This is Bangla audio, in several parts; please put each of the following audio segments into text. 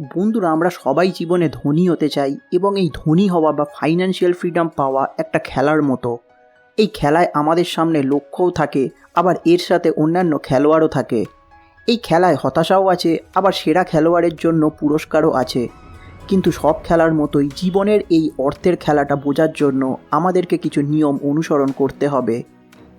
বন্ধুরা, আমরা সবাই জীবনে ধনী হতে চাই এবং এই ধনী হওয়া বা ফাইন্যান্সিয়াল ফ্রিডম পাওয়া একটা খেলার মতো। এই খেলায় আমাদের সামনে লক্ষ্যও থাকে, আবার এর সাথে অন্যান্য খেলোয়াড়ও থাকে। এই খেলায় হতাশাও আছে, আবার সেরা খেলোয়াড়ের জন্য পুরস্কারও আছে। কিন্তু সব খেলার মতোই জীবনের এই অর্থের খেলাটা বোঝার জন্য আমাদেরকে কিছু নিয়ম অনুসরণ করতে হবে।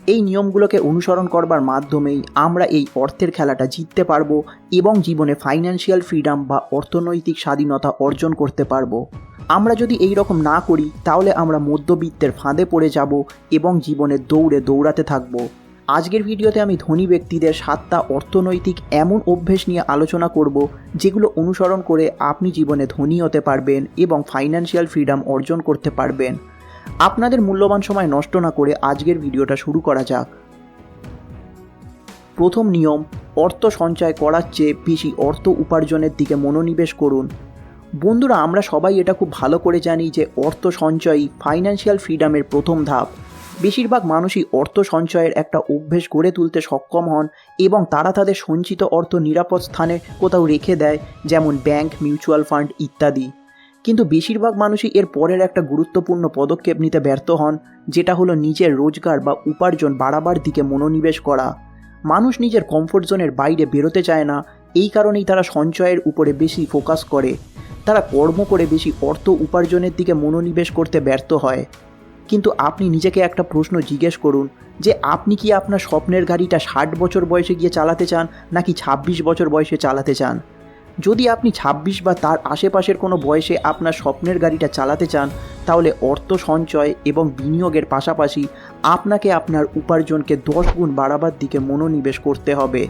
এই নিয়মগুলোকে অনুসরণ করবার মাধ্যমেই আমরা এই অর্থের খেলাটা জিততে পারব এবং জীবনে ফাইন্যান্সিয়াল ফ্রিডম বা অর্থনৈতিক স্বাধীনতা অর্জন করতে পারব। আমরা যদি এই রকম না করি, তাহলে আমরা মধ্যবিত্তের ফাঁদে পড়ে যাব এবং জীবনে দৌড়ে দৌড়াতে থাকব। আজকের ভিডিওতে আমি ধনী ব্যক্তিদের সাতটা অর্থনৈতিক এমন অভ্যেস নিয়ে আলোচনা করব, যেগুলো অনুসরণ করে আপনি জীবনে ধনী হতে পারবেন এবং ফাইন্যান্সিয়াল ফ্রিডম অর্জন করতে পারবেন। আপনাদের মূল্যবান সময় নষ্ট না করে আজকের ভিডিওটা শুরু করা যাক। প্রথম নিয়ম, অর্থ সঞ্চয় করার চেয়ে বেশি অর্থ উপার্জনের দিকে মনোনিবেশ করুন। বন্ধুরা, আমরা সবাই এটা খুব ভালো করে জানি যে অর্থ সঞ্চয়ই ফাইন্যান্সিয়াল ফ্রিডমের প্রথম ধাপ। বেশিরভাগ মানুষই অর্থ সঞ্চয়ের একটা অভ্যেস গড়ে তুলতে সক্ষম হন এবং তারা তাদের সঞ্চিত অর্থ নিরাপদ স্থানে কোথাও রেখে দেয়, যেমন ব্যাংক, মিউচুয়াল ফান্ড ইত্যাদি। কিন্তু বেশিরভাগ মানুষই এর পরের একটা গুরুত্বপূর্ণ পদক্ষেপ নিতে ব্যর্থ হন, যেটা হলো নিজের রোজগার বা উপার্জন বাড়াবার দিকে মনোনিবেশ করা। মানুষ নিজের কমফোর্ট জোনের বাইরে বেরোতে চায় না, এই কারণেই তারা সঞ্চয়ের উপরে বেশি ফোকাস করে। তারা কর্ম করে বেশি অর্থ উপার্জনের দিকে মনোনিবেশ করতে ব্যর্থ হয়। কিন্তু আপনি নিজেকে একটা প্রশ্ন জিজ্ঞেস করুন, যে আপনি কি আপনার স্বপ্নের গাড়িটা ষাট বছর বয়সে গিয়ে চালাতে চান, নাকি ২৬ বছর বয়সে চালাতে চান? যদি আপনি ২৬ বা তার আশেপাশের কোনো বয়সে আপনার স্বপ্নের গাড়িটা চালাতে চান, তাহলে অর্থ সঞ্চয় এবং বিনিয়োগের পাশাপাশি আপনাকে আপনার উপার্জনকে দশ গুণ বাড়াবার দিকে মনোনিবেশ করতে হবে।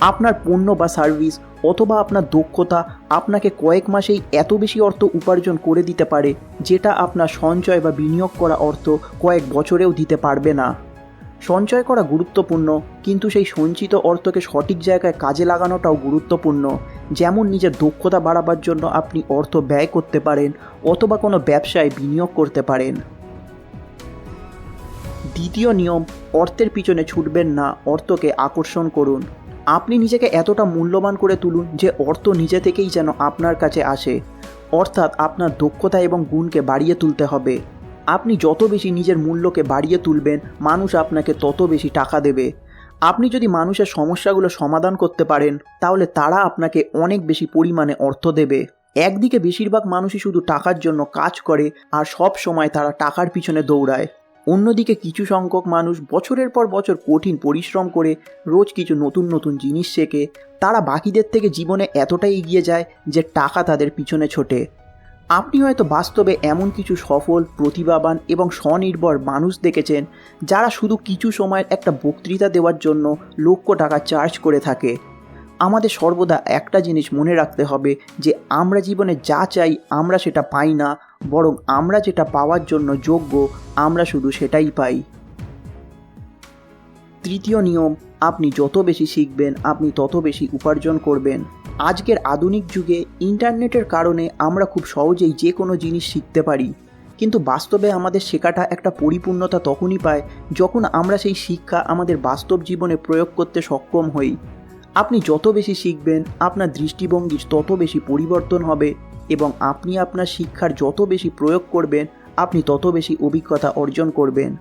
আপনার পণ্য বা সার্ভিস অথবা আপনার দক্ষতা আপনাকে কয়েক মাসেই এত বেশি অর্থ উপার্জন করে দিতে পারে, যেটা আপনার সঞ্চয় বা বিনিয়োগ করা অর্থ কয়েক বছরেও দিতে পারবে না। সঞ্চয় করা গুরুত্বপূর্ণ, কিন্তু সেই সঞ্চিত অর্থকে সঠিক জায়গায় কাজে লাগানোটাও গুরুত্বপূর্ণ। যেমন নিজের দক্ষতা বাড়াবার জন্য আপনি অর্থ ব্যয় করতে পারেন, অথবা কোনো ব্যবসায় বিনিয়োগ করতে পারেন। দ্বিতীয় নিয়ম, অর্থের পিছনে ছুটবেন না, অর্থকে আকর্ষণ করুন। আপনি নিজেকে এতটা মূল্যবান করে তুলুন যে অর্থ নিজে থেকেই যেন আপনার কাছে আসে। অর্থাৎ আপনার দক্ষতা এবং গুণকে বাড়িয়ে তুলতে হবে। আপনি যত বেশি নিজের মূল্যকে বাড়িয়ে তুলবেন, মানুষ আপনাকে তত বেশি টাকা দেবে। আপনি যদি মানুষের সমস্যাগুলো সমাধান করতে পারেন, তাহলে তারা আপনাকে অনেক বেশি পরিমাণে অর্থ দেবে। একদিকে বেশিরভাগ মানুষই শুধু টাকার জন্য কাজ করে, আর সব সময় তারা টাকার পিছনে দৌড়ায়। অন্যদিকে কিছু সংখ্যক মানুষ বছরের পর বছর কঠিন পরিশ্রম করে, রোজ কিছু নতুন নতুন জিনিস শেখে। তারা বাকিদের থেকে জীবনে এতটাই এগিয়ে যায় যে টাকা তাদের পিছনে ছোটে। আপনি হয়তো বাস্তবে এমন কিছু সফল, প্রতিভাবান এবং স্বনির্ভর মানুষ দেখেছেন যারা শুধু কিছু সময়ের একটা বক্তৃতা দেওয়ার জন্য লক্ষ টাকা চার্জ করে থাকে। আমাদের সর্বদা একটা জিনিস মনে রাখতে হবে যে আমরা জীবনে যা চাই আমরা সেটা পাই না, বরং আমরা যেটা পাওয়ার জন্য যোগ্য আমরা শুধু সেটাই পাই। তৃতীয় নিয়ম, আপনি যত বেশি শিখবেন, আপনি তত বেশি উপার্জন করবেন। আজকের আধুনিক যুগে ইন্টারনেটের কারণে আমরা খুব সহজেই যে কোনো জিনিস শিখতে পারি। কিন্তু বাস্তবে আমাদের শেখাটা একটা পরিপূর্ণতা তখনই পায় যখন আমরা সেই শিক্ষা আমাদের বাস্তব জীবনে প্রয়োগ করতে সক্ষম হই। আপনি যত বেশি শিখবেন, আপনার দৃষ্টিভঙ্গির তত বেশি পরিবর্তন হবে এবং আপনি আপনার শিক্ষার যত বেশি প্রয়োগ করবেন, আপনি তত বেশি অভিজ্ঞতা অর্জন করবেন।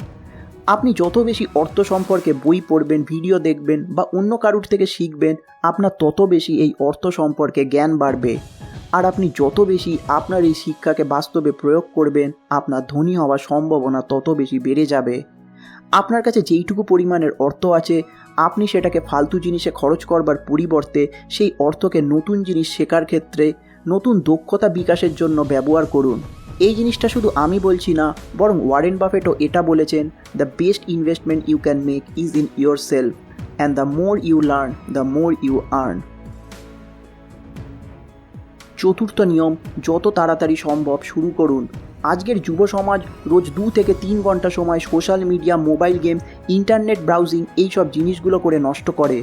আপনি যত বেশি অর্থ সম্পর্কে বই পড়বেন, ভিডিও দেখবেন বা অন্য কারুর থেকে শিখবেন, আপনার তত বেশি এই অর্থ সম্পর্কে জ্ঞান বাড়বে। আর আপনি যত বেশি আপনার এই শিক্ষাকে বাস্তবে প্রয়োগ করবেন, আপনার ধনী হওয়ার সম্ভাবনা তত বেশি বেড়ে যাবে। আপনার কাছে যেইটুকু পরিমাণের অর্থ আছে, আপনি সেটাকে ফালতু জিনিসে খরচ করবার পরিবর্তে সেই অর্থকে নতুন জিনিস শেখার ক্ষেত্রে, নতুন দক্ষতা বিকাশের জন্য ব্যবহার করুন। এই জিনিসটা শুধু আমি বলছি না, বরং ওয়ারেন বাফেটও এটা বলেছেন the best investment you can make is in yourself and the more you learn the more you earn চতুর্থ নিয়ম, যত তাড়াতাড়ি সম্ভব শুরু করুন। আজকের যুব সমাজ রোজ দু থেকে তিন ঘণ্টা সময় social media, mobile game, internet browsing এইসব জিনিসগুলো করে নষ্ট করে।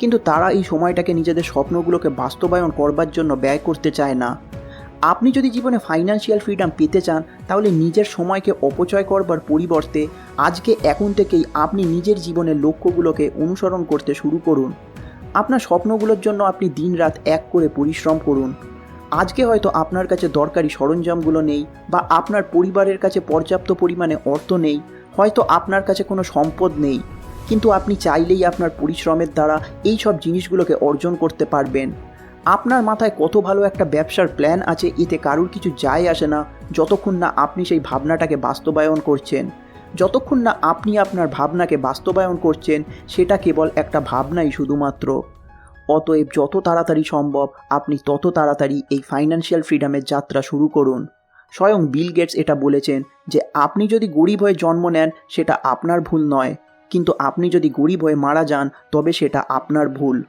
কিন্তু তারা এই সময়টাকে নিজেদের স্বপ্নগুলোকে বাস্তবায়ন করবার জন্য ব্যয় করতে চায় না। আপনি যদি জীবনে ফাইন্যান্সিয়াল ফ্রিডম পেতে চান, তাহলে নিজের সময়কে অপচয় করবার পরিবর্তে আজকে এখন থেকেই আপনি নিজের জীবনের লক্ষ্যগুলোকে অনুসরণ করতে শুরু করুন। আপনার স্বপ্নগুলোর জন্য আপনি দিনরাত এক করে পরিশ্রম করুন। আজকে হয়তো আপনার কাছে দরকারি সরঞ্জামগুলো নেই বা আপনার পরিবারের কাছে পর্যাপ্ত পরিমাণে অর্থ নেই, হয়তো আপনার কাছে কোনো সম্পদ নেই। কিন্তু আপনি চাইলেই আপনার পরিশ্রমের দ্বারা এই সব জিনিসগুলোকে অর্জন করতে পারবেন। আপনার মাথায় কত ভালো একটা ব্যবসার প্ল্যান আছে, এতে কারুর কিছু যায় আসে না, যতক্ষণ না আপনি সেই ভাবনাটাকে বাস্তবায়ন করছেন। যতক্ষণ না আপনি আপনার ভাবনাকে বাস্তবায়ন করছেন, সেটা কেবল একটা ভাবনাই শুধুমাত্র। অতএব যত তাড়াতাড়ি সম্ভব, আপনি তত তাড়াতাড়ি এই ফাইন্যান্সিয়াল ফ্রিডমের যাত্রা শুরু করুন। স্বয়ং বিল গেটস এটা বলেছেন যে, আপনি যদি গরিব হয়ে জন্ম নেন, সেটা আপনার ভুল নয়। কিন্তু আপনি যদি গরিব হয়ে মারা যান, তবে সেটা আপনার ভুল।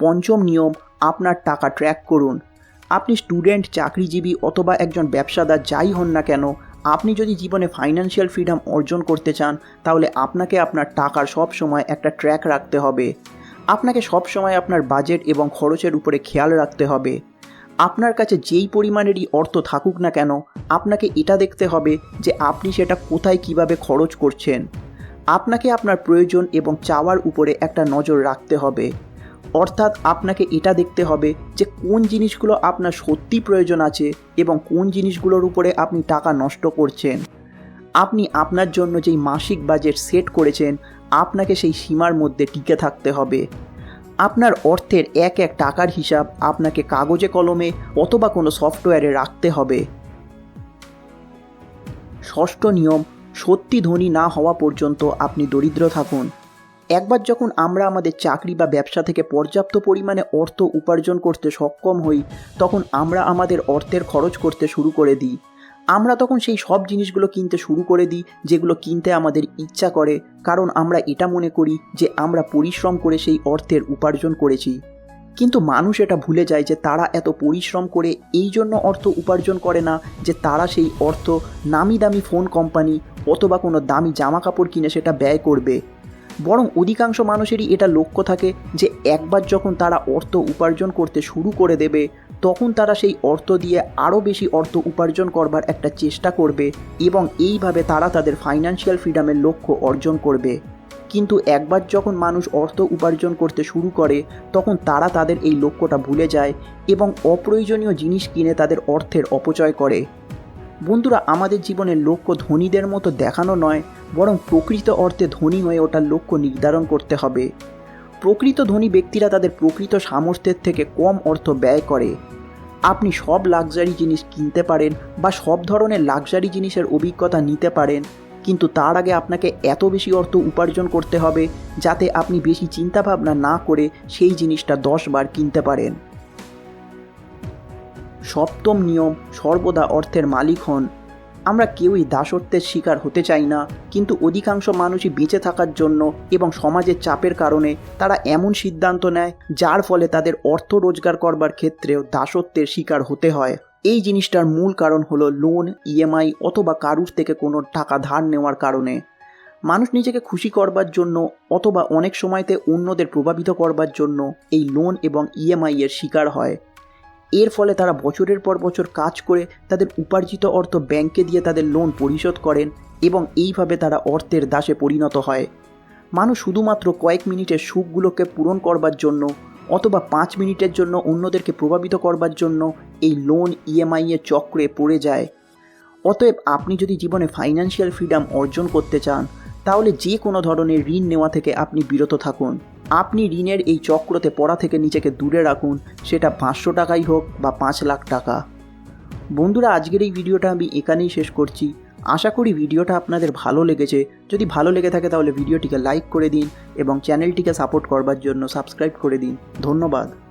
পঞ্চম নিয়ম, আপনার টাকা ট্র্যাক করুন। আপনি স্টুডেন্ট চাকরিজীবী অথবা একজন ব্যবসাদার যাই হন না কেন, আপনি যদি জীবনে ফাইন্যান্সিয়াল ফ্রিডম অর্জন করতে চান, তাহলে আপনাকে আপনার টাকার সব সময় একটা ট্র্যাক রাখতে হবে। আপনাকে সব সময় আপনার বাজেট এবং খরচের উপরে খেয়াল রাখতে হবে। আপনার কাছে যেই পরিমাণেরই অর্থ থাকুক না কেন, আপনাকে এটা দেখতে হবে যে আপনি সেটা কোথায় কীভাবে খরচ করছেন। আপনাকে আপনার প্রয়োজন এবং চাওয়ার উপরে একটা নজর রাখতে হবে। অর্থাৎ আপনাকে এটা দেখতে হবে যে কোন জিনিসগুলো আপনার সত্যি প্রয়োজন আছে এবং কোন জিনিসগুলোর উপরে আপনি টাকা নষ্ট করছেন। আপনি আপনার জন্য যেই মাসিক বাজেট সেট করেছেন, আপনাকে সেই সীমার মধ্যে টিকে থাকতে হবে। আপনার অর্থের এক এক টাকার হিসাব আপনাকে কাগজে কলমে অথবা কোনো সফটওয়্যারে রাখতে হবে। ষষ্ঠ নিয়ম, সত্যি ধনী না হওয়া পর্যন্ত আপনি দরিদ্র থাকুন। একবার যখন আমরা আমাদের চাকরি বা ব্যবসা থেকে পর্যাপ্ত পরিমাণে অর্থ উপার্জন করতে সক্ষম হই, তখন আমরা আমাদের অর্থের খরচ করতে শুরু করে দিই। আমরা তখন সেই সব জিনিসগুলো কিনতে শুরু করে দিই, যেগুলো কিনতে আমাদের ইচ্ছা করে, কারণ আমরা এটা মনে করি যে আমরা পরিশ্রম করে সেই অর্থের উপার্জন করেছি। কিন্তু মানুষ এটা ভুলে যায় যে তারা এত পরিশ্রম করে এই জন্য অর্থ উপার্জন করে না, যে তারা সেই অর্থ নামি দামি ফোন কোম্পানি অথবা কোনো দামি জামা কাপড় কিনে সেটা ব্যয় করবে। বরং অধিকাংশ মানুষেরই এটা লক্ষ্য থাকে যে একবার যখন তারা অর্থ উপার্জন করতে শুরু করে দেবে, তখন তারা সেই অর্থ দিয়ে আরও বেশি অর্থ উপার্জন করবার একটা চেষ্টা করবে এবং এইভাবে তারা তাদের ফাইন্যান্সিয়াল ফ্রিডমের লক্ষ্য অর্জন করবে। কিন্তু একবার যখন মানুষ অর্থ উপার্জন করতে শুরু করে, তখন তারা তাদের এই লক্ষ্যটা ভুলে যায় এবং অপ্রয়োজনীয় জিনিস কিনে তাদের অর্থের অপচয় করে। বন্ধুরা, আমাদের জীবনের লক্ষ্য ধনীদের মতো দেখানো নয়, বরং প্রকৃত অর্থে ধনী হয়ে ওটার লক্ষ্য নির্ধারণ করতে হবে। প্রকৃত ধনী ব্যক্তিরা তাদের প্রকৃত সামর্থ্যের থেকে কম অর্থ ব্যয় করে। আপনি সব লাক্সারি জিনিস কিনতে পারেন বা সব ধরনের লাক্সারি জিনিসের অভিজ্ঞতা নিতে পারেন, কিন্তু তার আগে আপনাকে এত বেশি অর্থ উপার্জন করতে হবে, যাতে আপনি বেশি চিন্তাভাবনা না করে সেই জিনিসটা দশ বার কিনতে পারেন। সপ্তম নিয়ম সর্বদা অর্থের মালিক হন। আমরা কেউই দাসত্বের শিকার হতে চাই না, কিন্তু অধিকাংশ মানুষই বেঁচে থাকার জন্য এবং সমাজের চাপের কারণে তারা এমন সিদ্ধান্ত নেয় যার ফলে তাদের অর্থ রোজগার করবার ক্ষেত্রেও দাসত্বের শিকার হতে হয়। এই জিনিসটার মূল কারণ হলো লোন ইএমআই অথবা কারুর থেকে কোনো টাকা ধার নেওয়ার কারণে। মানুষ নিজেকে খুশি করবার জন্য অথবা অনেক সময়তে অন্যদের প্রভাবিত করবার জন্য এই লোন এবং ইএমআই এর শিকার হয়। এর ফলে তারা বছরের পর বছর কাজ করে তাদের উপার্জিত অর্থ ব্যাংকে দিয়ে তাদের লোন পরিশোধ করেন এবং এইভাবে তারা অর্থের দাসে পরিণত হয়। মানুষ শুধুমাত্র কয়েক মিনিটের সুখগুলোকে পূরণ করবার জন্য অথবা পাঁচ মিনিটের জন্য অন্যদেরকে প্রভাবিত করবার জন্য এই লোন ইএমআই এর চক্রে পড়ে যায়। অতএব আপনি যদি জীবনে ফাইন্যান্সিয়াল ফ্রিডম অর্জন করতে চান, তাহলে যে কোনো ধরনের ঋণ নেওয়া থেকে আপনি বিরত থাকুন। আপনি ঋণের এই চক্রতে পড়া থেকে নিজেকে দূরে রাখুন, সেটা পাঁচশো টাকাই হোক বা পাঁচ লাখ টাকা। বন্ধুরা, আজকের এই ভিডিওটা আমি এখানেই শেষ করছি। আশা করি ভিডিওটা আপনাদের ভালো লেগেছে। যদি ভালো লেগে থাকে তাহলে ভিডিওটিকে লাইক করে দিন এবং চ্যানেলটিকে সাপোর্ট করবার জন্য সাবস্ক্রাইব করে দিন। ধন্যবাদ।